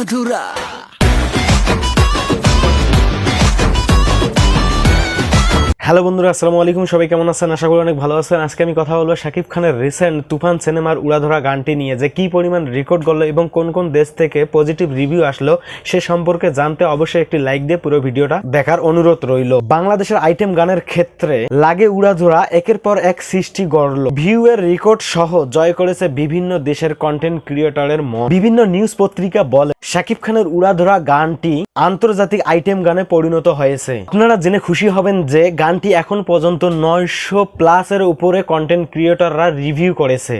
Natura. Hello বন্ধুরা, আসসালামু আলাইকুম। সবাই কেমন আছেন? আশা করি অনেক ভালো আছেন। আজকে আমি কথা বলব শাকিব খানের রিসেন্ট তুফান সিনেমার উড়াধরা গানটি নিয়ে, যে কি পরিমাণ রেকর্ড করল এবং কোন কোন দেশ থেকে পজিটিভ রিভিউ আসলো সে সম্পর্কে জানতে অবশ্যই একটি লাইক দিয়ে পুরো ভিডিওটা দেখার অনুরোধ রইল। বাংলাদেশের আইটেম গানের ক্ষেত্রে লাগে উড়াধরা, একের পর এক সৃষ্টি গড়ল। ভিউ এর রেকর্ড সহ জয় করেছে বিভিন্ন দেশের কন্টেন্ট ক্রিয়েটরের মন। বিভিন্ন নিউজ পত্রিকা বলে, শাকিব খানের উড়াধরা গানটি আন্তর্জাতিক আইটেম গানে পরিণত হয়েছে। আপনারা জেনে খুশি হবেন যে গানটি এখন পর্যন্ত নয়শো প্লাসের উপরে কন্টেন্ট ক্রিয়েটররা রিভিউ করেছে।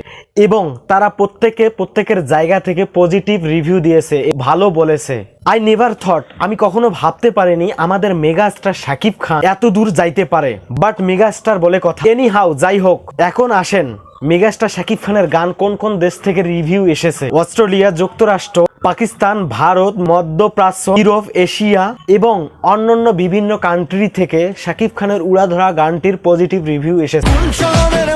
এবং তারা প্রত্যেকে, প্রত্যেকের জায়গা থেকে পজিটিভ রিভিউ দিয়েছে ভালো বলেছে। আই নেভার থট আমি কখনো ভাবতে পারিনি আমাদের মেগাস্টার শাকিব খান এত দূর যাইতে পারে। বাট মেগাস্টার বলে কথা। এনি হাউ যাই হোক, এখন আসেন। মেগাস্টার শাকিব খানের গান কোন কোন দেশ থেকে রিভিউ এসেছে? অস্ট্রেলিয়া, যুক্তরাষ্ট্র পাকিস্তান, ভারত, মধ্যপ্রাচ্য, ইউরোপ, এশিয়া এবং অন্যান্য বিভিন্ন কান্ট্রি থেকে শাকিব খানের উড়াধরা গানটির পজিটিভ রিভিউ এসেছে। শহরের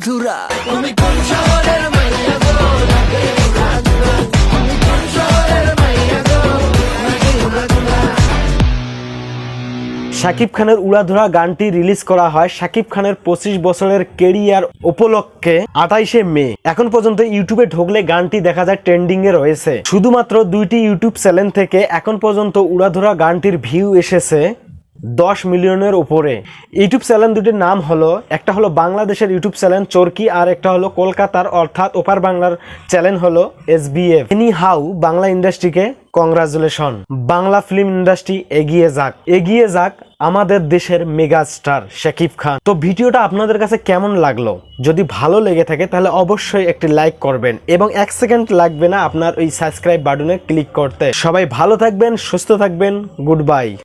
উড়াধুরা তুমি কোন শহরের মাইয়া গো তুমি কোন শহরের মাইয়া গো শাকিব খানের উড়াধরা গানটি রিলিজ করা হয় শাকিব খানের পঁচিশ বছরের কেরিয়ার উপলক্ষে আঠাইশে মে। এখন পর্যন্ত ইউটিউবে ঢুকলে গানটি দেখা যায় ট্রেন্ডিং এ রয়েছে। শুধুমাত্র দুইটি ইউটিউব চ্যানেল থেকে এখন পর্যন্ত উড়াধুরা গানটির ভিউ এসেছে। দশ মিলিয়নের উপরে। ইউটিউব চ্যানেল দুটির নাম হলো, একটা হলো বাংলাদেশের ইউটিউব চ্যানেল চরকি, আর একটা হলো কলকাতার, অর্থাৎ ওপার বাংলার চ্যানেল হলো S V F anyhow Bangla ইন্ডাস্ট্রিকে congratulation Bangla film industry এগিয়ে যাক। এগিয়ে যাক আমাদের দেশের মেগা স্টার শাকিব খান। তো ভিডিওটা আপনাদের কাছে কেমন লাগল? যদি ভালো লেগে থাকে, তাহলে অবশ্যই একটি লাইক করবেন এবং এক সেকেন্ড লাগবে না আপনার ওই সাবস্ক্রাইব বাটনে ক্লিক করতে। সবাই ভালো থাকবেন, সুস্থ থাকবেন গুড বাই